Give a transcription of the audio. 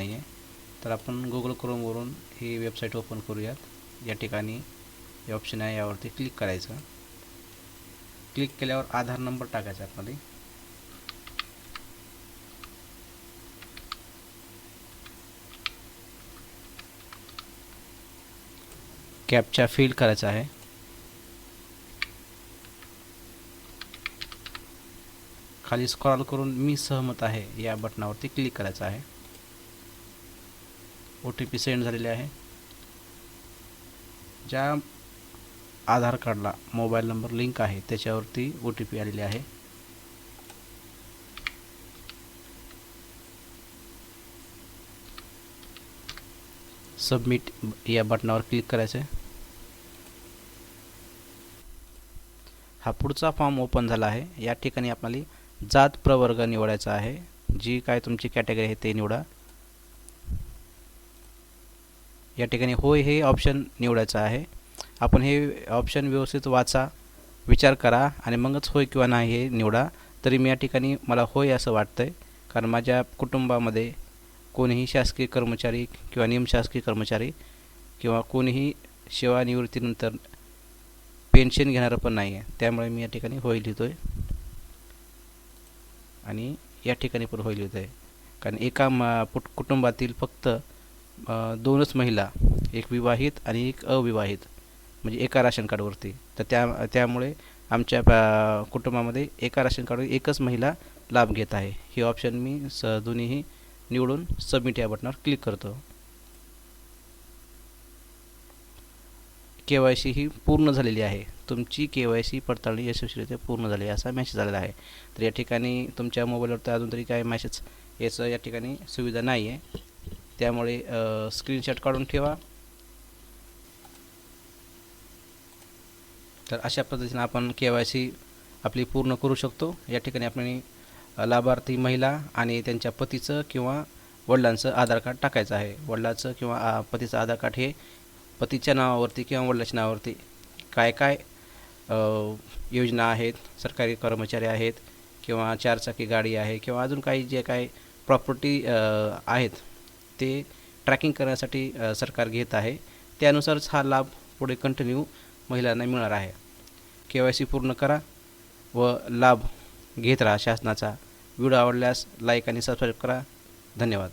नाही आहे तर आपण गुगल क्रोमवरून ही वेबसाईट ओपन करूयात. या ठिकाणी हे ऑप्शन आहे यावरती क्लिक करायचं. क्लिक केल्यावर आधार नंबर टाकायचा आतमध्ये. कॅपचा फील करायचा आहे. खाली स्क्रॉल करून मी सहमत आहे या बटनावरती क्लिक करायचं आहे. ओ टी पी सेंड झालेले आहे. ज्या आधार कार्डला मोबाईल नंबर लिंक आहे त्याच्यावरती ओ टी पी आलेली आहे. सबमिट या बटनावर क्लिक करायचं आहे हा पुढचा फॉर्म ओपन झाला आहे. या ठिकाणी आपल्याला जात प्रवर्ग निवडायचा आहे. जी काय तुमची कॅटेगरी आहे ते निवडा. या ठिकाणी होय हे ऑप्शन निवडायचं आहे. आपण हे ऑप्शन व्यवस्थित वाचा विचार करा आणि मगच होय किंवा नाही हे निवडा. तरी मी या ठिकाणी मला होय असं वाटतं आहे कारण माझ्या कुटुंबामध्ये कोणीही शासकीय कर्मचारी किंवा निमशासकीय कर्मचारी किंवा कोणीही सेवानिवृत्तीनंतर पेन्शन घेणारं पण नाही आहे त्यामुळे मी या ठिकाणी होय लिहितो आहे आणि या ठिकाणी पण होय लिहितो आहे कारण एका म कुटुंबातील फक्त दोनच महिला एक विवाहित आणि एक अविवाहित म्हणजे एका राशन कार्डवरती. तर त्या त्यामुळे आमच्या कुटुंबामध्ये एका राशन कार्डवर एकच महिला लाभ घेत आहे. हे ऑप्शन मी स दोन्हीही निवडून सबमिट या बटनावर क्लिक करतो. के वाय सी ही पूर्ण झालेली आहे. तुमची के वाय सी पडताळणी यशस्वीरित्या पूर्ण झाली आहे असा मेसेज आलेला आहे. तर या ठिकाणी तुमच्या मोबाईलवर अजून तरी काय मॅसेज याचं या ठिकाणी सुविधा नाही आहे त्यामुळे स्क्रीनशॉट काढून ठेवा. तर अशा पद्धतीने आपण के वाय सी आपली पूर्ण करू शकतो. या ठिकाणी आपण लाभार्थी महिला आणि त्यांच्या पतीचं किंवा वडिलांचं आधार कार्ड टाकायचं आहे. वडिलाचं किंवा पतीचं आधार कार्ड हे पतीच्या नावावरती किंवा वडिलाच्या नावावरती काय काय योजना आहेत सरकारी कर्मचारी आहेत किंवा चारचाकी गाडी आहे किंवा अजून काही जे काही प्रॉपर्टी आहेत ते ट्रॅकिंग करण्यासाठी सरकार घेत आहे. त्यानुसारच हा लाभ पुढे कंटिन्यू महिलांना मिळणार आहे. के वाय सी पूर्ण करा व लाभ घेत राहा शासनाचा. व्हिडिओ आवडल्यास लाईक आणि सबस्क्राईब करा. धन्यवाद.